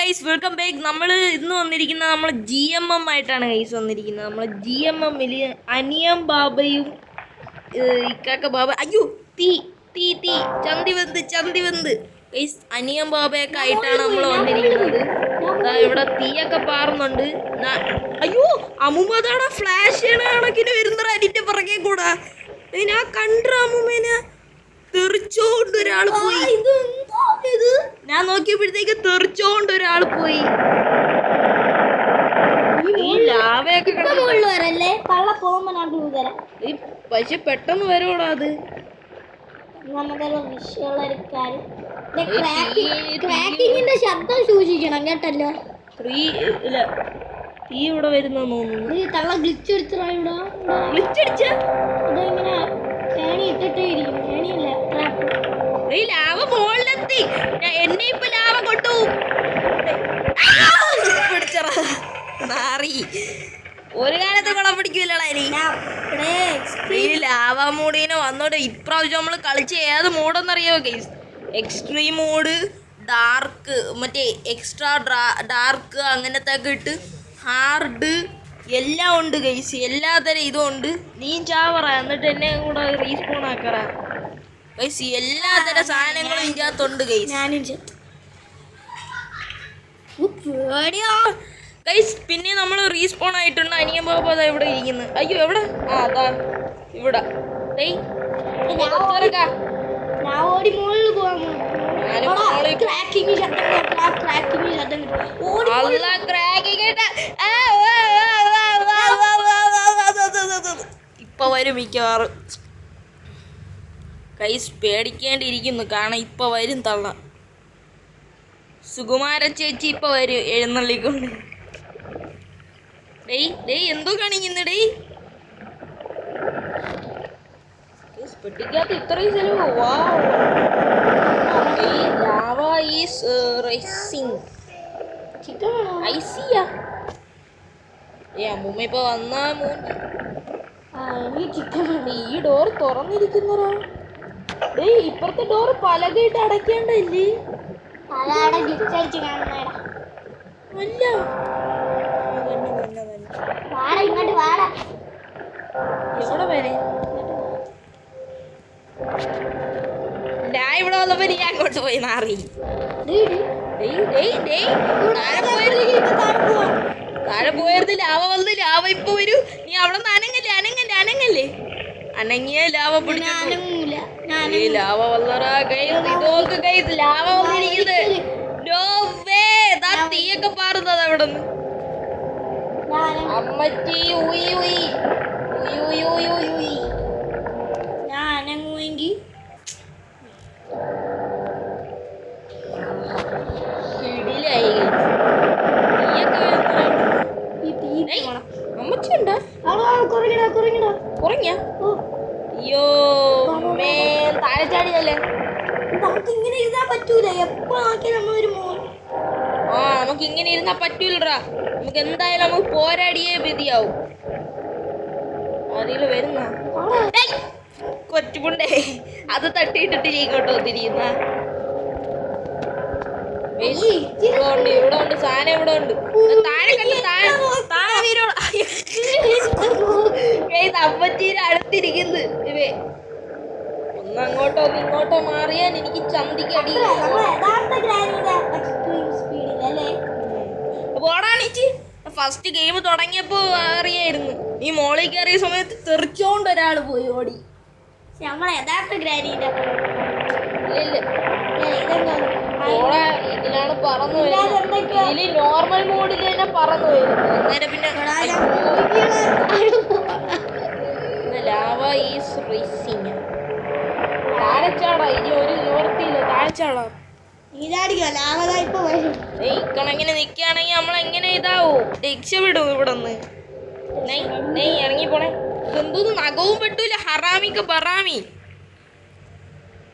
Guys welcome back നമ്മൾ ഇന്ന് വന്നിരിക്കുന്നത് നമ്മൾ ജി എം എം ആയിട്ടാണ് ഗൈസ് വന്നിരിക്കുന്നത്. നമ്മൾ ജി എം എമ്മിൽ അനിയം ബാബയും ഇക്കാക്ക ബാബ അയ്യോ തീ തീ തീ. ചന്തിവന്ത് ചന്തിവന്ത് ഗൈസ് അനിയം ബാബയൊക്കെ ആയിട്ടാണ് നമ്മൾ വന്നിരിക്കുന്നത്. ഇവിടെ തീയൊക്കെ പാറുന്നുണ്ട്. അയ്യോ അമ്മുമ്മതാടാ ഫ്ലാഷ് കണക്കിന് വരുന്ന അതിന്റെ പുറകെ കൂടാ. ഞാൻ കണ്ടു അമ്മുമ്മേനെ? തെറിച്ചോണ്ട് ഒരാൾ പോയി. ഇത്? ഞാൻ നോക്കിയപ്പോഴത്തേക്ക് തെറിച്ചോണ്ട് ഒരാൾ പോയി. ഈ ലാവയൊക്കെ കിടന്ന് മുകളിൽ വരല്ലേ? തള്ള പോകുമ്പോ ഞാൻ ക്ലൂ തരാം ഈ പക്ഷെ പെട്ടെന്ന് വരുവോടാ അത്? വിഷയമുള്ള ഒരു കാര്യം. തീ- ക്രാക്കിങ്ങിന്റെ ശബ്ദം സൂക്ഷിക്കണം കേട്ടല്ലോ. തീ ഇല്ല. തീ ഇവിടെ വരുന്ന തോന്നുന്നു. തള്ള ഗ്ലിച്ച് എടുത്തിടാ ഇവിടെ. വിളിച്ചടിച്ച ഇത് ഇങ്ങനെ ഏണി ഇട്ടിട്ടേ ഇരിക്കും ഏണിയല്ല ട്രാപ്പ് ഈ ലാവ മുകളിലെത്തി. എന്നെ ഇപ്പൊ ലാവ കൊണ്ടു. നാറി ഒരു കാലത്ത് കുളം പിടിക്കൂലടാ ഇനി. ലാവ മൂടീനെ വന്നോട്ടെ ഇപ്രാവശ്യം നമ്മൾ കളിച്ച ഏത് മോഡെന്നറിയാമോ ഗൈസ് എക്സ്ട്രീം മോഡ് ഡാർക്ക് മറ്റേ എക്സ്ട്രാ ഡാർക്ക് അങ്ങനത്തെ ഒക്കെ ഇട്ട് ഹാർഡ് എല്ലാം ഉണ്ട് ഗൈസ് എല്ലാ തരം ഇതും ഉണ്ട്. നീ ചാവറ എന്നിട്ട് എന്നെ കൂടെ റീസ്പോൺ ആക്കറ ഗൈസ് എല്ലാതരം സാധനങ്ങളും ഇതിന്റെ ഗൈസ് പിന്നെ നമ്മൾ റീസ്പോൺ ആയിട്ടുണ്ട് അനിയൻ ബാബ അതാ ഇവിടെ ഇരിക്കുന്നു അയ്യോ എവിടെ ആ അതാ ഇവിടെ ഇപ്പൊ വരും മിക്കവാറും കൈസ് പേടിക്കേണ്ടിയിരിക്കുന്നു. കാരണം ഇപ്പൊ വരും തള്ള. സുകുമാര ചേച്ചി ഇപ്പൊ വരും എഴുന്നള്ളിക്കൊണ്ട്. ഡേയ് ഡേയ് എന്തോ കാണിക്കുന്നു ഡേയ്. പെട്ടിക്കകത്ത് ഇത്രയും ചെലവ്? വാ ഈസ് അമ്മൂമ്മ ഇപ്പൊ വന്നാ മൂന്ന് ചിക്കൻ ഈ ഡോർ തുറന്നിരിക്കുന്നതാ. ഇപ്പുറത്തെ ഡോർ പലകയിട്ട് അടയ്ക്കേണ്ടല്ലേ അല്ല. ഇങ്ങോട്ട് വാടാ. എവിടെ വരെ? ഞാൻ ഇവിടെ വന്നപ്പോ നീ അങ്ങോട്ട് പോയി മാറി. താഴെ പോയത് ലാവ വന്ന് ലാവ ഇപ്പൊ വരൂ. നീ അവിടെ നിന്ന് അനങ്ങല്ലേ അനങ്ങല്ലേ അനങ്ങല്ലേ? അനങ്ങിയ ലാവ പിടിച്ചു ഈ ലാവ വന്നറാ ഗൈസ് ഇതൊക്കെ ഗൈസ് ലാവ വന്നിരിക്കുന്നത് നോ വേ ദാ തീയൊക്കെ പാറുന്നത് അവിടെ നിന്ന് അമ്മച്ചി ഉയി ഉയി. ഉയി ഉയി ഉയി ഉയി ഉയി. ഞാനങ്ങുമെങ്കിൽ കിടിലായി തീയൊക്കെ. ഈ തീ കുറങ്ങിടാ കുറഞ്ഞ ഓ. അയ്യോ മേ താഴെ ചാടിയല്ലേ നമുക്ക് ഇങ്ങനെ ഇരുന്നാ പറ്റൂല. എപ്പോ ആക്കി നമ്മളൊരു മോൻ ആ നമുക്ക് ഇങ്ങനെ ഇരുന്നാ പറ്റൂലടാ. നമുക്ക് എന്തായാലും നമുക്ക് പോരാടിയേ വിധിയാവും. അതിൽ വരുന്ന? കൊച്ചുപുണ്ടേ അത് തട്ടിയിട്ടിട്ട് ഇങ്ങോട്ട് വന്നിരിക്കുന്ന ഇവിടെ ഉണ്ട് ഇവിടെ ഉണ്ട് സാധനം ഇവിടെ ഉണ്ട്. താഴെ കണ്ടു താഴെ താഴെ വീരോട് അമ്മച്ചീരെ അടുത്തിരിക്കുന്നു. ഇവേ. ഒന്ന് അങ്ങോട്ടോ ഒന്ന് ഇങ്ങോട്ടോ മാറിയാൽ എനിക്ക് ചന്തിക്ക് അടി നമ്മൾ യഥാർത്ഥ ഗ്രാനിയുടെ എക്സ്ട്രീം സ്പീഡിൽ അല്ലേ? പോടാണിച്ച് ഫസ്റ്റ് ഗെയിം തുടങ്ങിയപ്പോ അറിയായിരുന്നു. നീ മോളിൽ കയറിയ സമയത്ത് തെറിച്ചോണ്ട് ഒരാൾ പോയി ഓടി. നമ്മൾ യഥാർത്ഥ ഗ്രാനിയുടെ ഇല്ല ഇല്ല. പോടാ ഇതിലാണ് പറന്നു വരുന്നത്. ഇതിൽ നോർമൽ മോഡിൽ തന്നെ പറന്നു വരുന്നത് അന്നേരം പിന്നെ ലാവ ഈസ് റേസിംഗ് താഴച്ചാടാ ഇനി ഒരു നിവർത്തിയില്ല. താഴച്ചാടാ ഇക്കണങ്ങനെ നിൽക്കുകയാണെങ്കിൽ നമ്മൾ എങ്ങനെ ഇതാവും? രക്ഷപ്പെടും ഇവിടെ നിന്ന് നെയ് ഇറങ്ങി പോണേ എന്തോന്ന് നഖവും പെട്ടൂല. ഹറാമിക്ക് ബറാമി.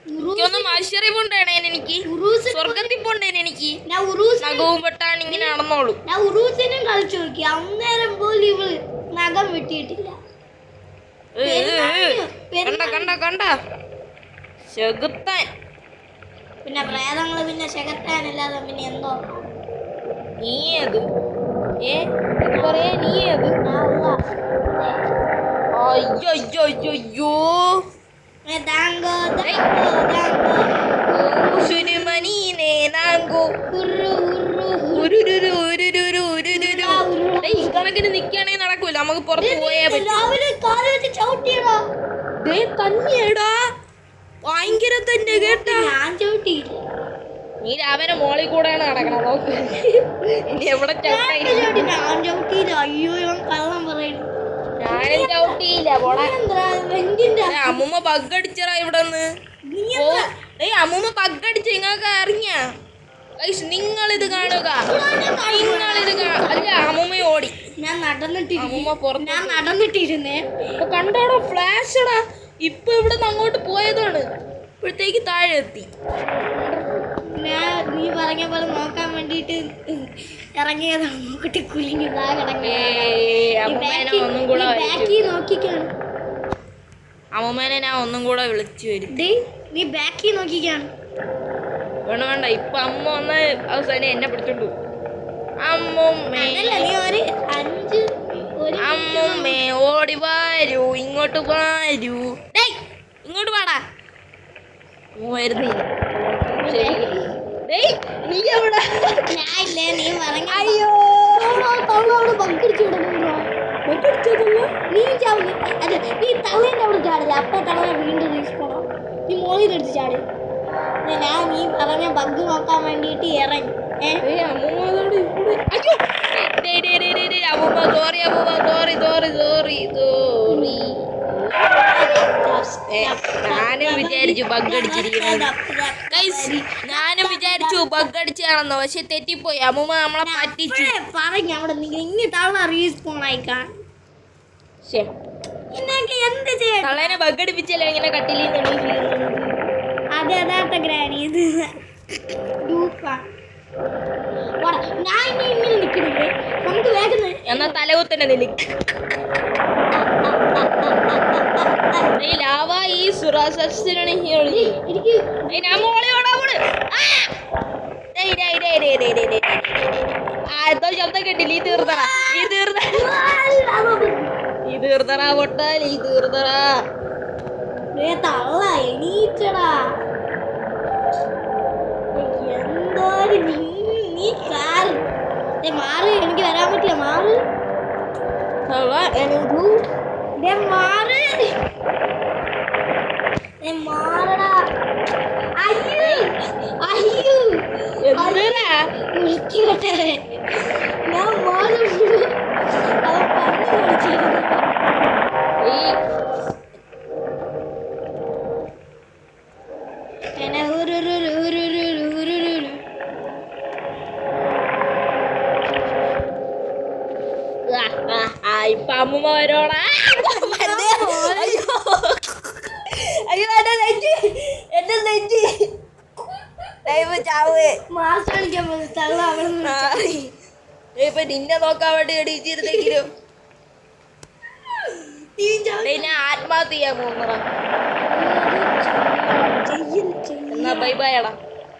എനിക്കൊന്ന് മത്സരി പോണ്ടേണേ എനിക്ക് സ്വർഗത്തിൽ പോണ്ടേനെ എനിക്ക്. നഖവും പെട്ടാണ് ഇങ്ങനെ നടന്നോളൂ. ഞാൻ ഉറൂസിനും കളിച്ചു നോക്കി. അന്നേരം പോലും ഇവൾ നഖം വെട്ടിയിട്ടില്ല. കണ്ട കണ്ട കണ്ട. ശകുത്താൻ പിന്നെ പ്രേതങ്ങൾ പിന്നെ ശകത്താനല്ലാതെ പിന്നെ എന്തോ? നീ അത് ഏ ഇത് പറയാ നീ അത് അയ്യോ അയ്യോ അയ്യോ അയ്യോ. സുരുമണി നേതാങ്കോ കണക്കിന് നിക്കാണേ നടക്കൂല. നമുക്ക് പുറത്ത് പോയാ തന്നെടാ ഭയങ്കര തന്നെ കേട്ടാ. ഞാൻ ചവിട്ടിയില്ല. നീ രാവിലെ മോളിൽ കൂടെയാണ് നടക്കണം നോക്ക്. എവിടെ ചവിട്ടി? ഞാൻ ചവിട്ടിയില്ല. അയ്യോ കള്ളം പറയുന്നു ഞാനും ചവിട്ടിയില്ല ഏ, അമ്മൂമ്മ ബഗ്ഗടിച്ചറാ ഇവിടെ നിന്ന് അമ്മൂമ്മ ബഗ്ഗടിച്ച് നിങ്ങൾക്ക് അറിഞ്ഞ? നിങ്ങൾ ഇത് കാണുക. നിങ്ങൾ ഇത് അല്ല അമ്മൂമ്മ ഓടി. ഞാൻ നടന്നിട്ട് അമ്മൂമ്മ പുറത്ത് ഞാൻ നടന്നിട്ടിരുന്നേ. ഇപ്പൊ കണ്ടോടാ ഫ്ലാഷടാ ഇപ്പൊ ഇവിടെ നിന്ന് അങ്ങോട്ട് പോയതാണ്. ഇപ്പോഴത്തേക്ക് താഴെ എത്തി ഞാൻ നീ പറഞ്ഞ പോലെ നോക്കാൻ വേണ്ടിട്ട് ഇറങ്ങിയതാണ് നോക്കിട്ട് കുലിഞ്ഞു താ ഏയ്, അമ്മൂമ്മേനെ ഒന്നും കൂടെ ബാക്കി നോക്കിക്കാണ്. അമ്മൂമ്മേനെ ഞാൻ ഒന്നും കൂടെ വിളിച്ചു വരും. നീ ബാക്കി നോക്കിക്കാണ്. വേണ്ട വേണ്ട. ഇപ്പൊ അമ്മ ഒന്ന് അവസാനം എന്നെ പിടിച്ചോണ്ടു അമ്മേ അമ്മുമ്മേ. അഞ്ച് അമ്മുമ്മേ ഓടി വാരൂ ഇങ്ങോട്ട് വാരൂ. ഇങ്ങോട്ട് വാടാ. വരുന്നില്ല. ശരി. നീ എവിടെ? നീ പറഞ്ഞു. അയ്യോ. തവളോട് ബക്കടിച്ചിടുന്നു ബക്കടിച്ചതല്ലോ നീ ചാവില്ല അല്ല നീ തവളേന്റെ അവിടെ ചാടില്ല. അപ്പം തവള വീണ്ടും നീ മോളിൽ എടുത്ത് ഞാൻ നീ പറഞ്ഞ ബഗ് നോക്കാൻ വേണ്ടിയിട്ട് ഇറങ്ങി. അയ്യോ. അമ്മ സോറി അമ്മ സോറി സോറി സോറി സോറി ഞാനും വിചാരിച്ചു ബഗ് അടിച്ചിരിക്കുന്നത് ഗൈസ് ഞാനും വിചാരിച്ചു ബഗ് അടിച്ചാണെന്നോ പക്ഷെ തെറ്റിപ്പോയി. അമ്മൂമ്മ നമ്മളെ പറ്റിച്ചു. തള്ളേനെ ബഗ് അടിപ്പിച്ചല്ലേ ഇങ്ങനെ കട്ടിലിൽ അതെ യഥാർത്ഥ ഗ്രാനി. ഇത് ഡൂപ്പാ. വാടാ, ഞാൻ ഇനി ഇങ്ങനെ നിൽക്കണില്ലേ? നമുക്ക് വേഗം എന്നാ തലകുത്തന്നെ നില ലാവ ഈ സുറാസസ്റ്റിനാണ് ഏയ്, എനിക്ക് ഞാൻ മോളെ ഓടാൻ പോണ് ആ! ഡേയ്, ഡേയ്, ഡേയ്, ഡേയ്, ഡേയ്, ഡേയ്, ഡേയ്, ഡേയ്, ഡേയ്, ഡേയ്. ആ എന്തോ ശബ്ദം കേട്ടില്ല ഈ തീർത്തറ ഈ തീർത്ത ഈ തീർത്തറ പൊട്ടാൽ ഈ തീർത്തറ തള്ള എണീറ്റടാ എന്തോരം നീ ദേ മാറ് എനിക്ക് വരാൻ പറ്റില്ല മാറ് തള്ള എണീറ്റു. മാറ് അയ്യോ അയ്യോ വിളിക്കട്ടെ. ഇപ്പൊ നിന്നെ നോക്കാൻ വേണ്ടി എണീച്ചിരുന്നെങ്കിലും പിന്നെ ആത്മഹത്യ ചെയ്യാൻ പോകുന്നടാ ബൈ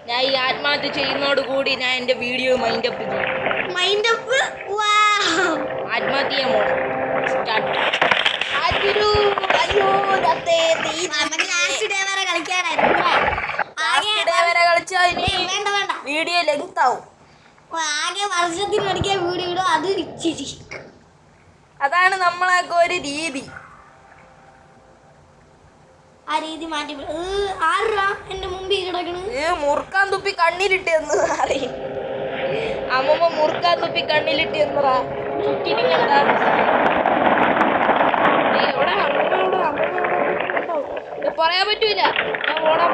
ഞാൻ ഈ ആത്മഹത്യ ചെയ്യുന്നതോട് കൂടി ഞാൻ എന്റെ video mind up mind up ആത്മഹത്യ സ്റ്റാർട്ട് അയ്യോ കളിക്കാനായിരുന്നു. വീഡിയോ ലെങ്ത് ആവും ആകെ വർഷത്തിൽ ഒരിക്കൽ വീഡിയോ ഇടും അത് ഇച്ചിരി അതാണ് നമ്മളൊക്കെ ഒരു രീതി ആ രീതി മാറ്റി ആരാ എന്റെ മുമ്പിൽ കിടക്കണത് ഏ മുറുക്കാൻ തുപ്പി കണ്ണിലിട്ട് എന്ന് മാറി അമ്മമ്മ മുറുക്കാൻ തുപ്പി കണ്ണിലിട്ട് എന്നറാ ചുറ്റിനിങ്ങനെ എവിടെ പറയാൻ പറ്റൂല ഞാൻ ഓടാൻ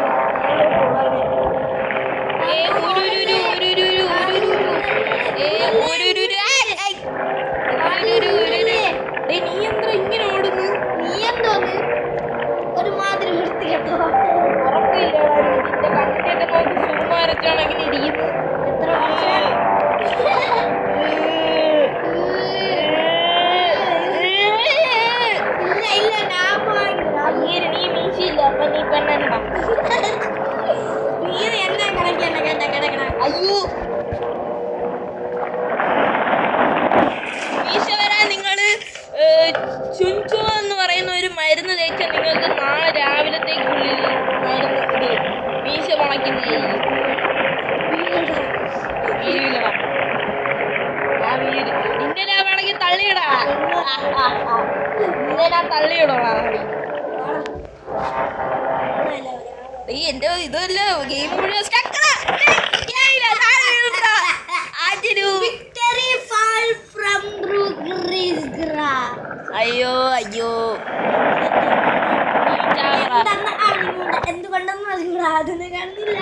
ഒരു മോളിലോട്ട് ക്യാരറ്റാണ് അങ്ങനെ നീ നീ നീ കേട്ട നിങ്ങൾ ചുഞ്ചു എന്ന് പറയുന്ന ഒരു മരുന്ന് തേച്ചാൽ നിങ്ങൾക്ക് നാളെ രാവിലത്തേക്കുള്ളിൽ മരുന്ന് മീശ തള്ളിയിടോടാ ഈ എന്റെ ഇതല്ല ഗെയിം മുഴുവൻ. അയ്യോ അയ്യോ. എന്തുകൊണ്ടെന്ന് അറിഞ്ഞൂടാ അതൊന്നും കാണുന്നില്ല.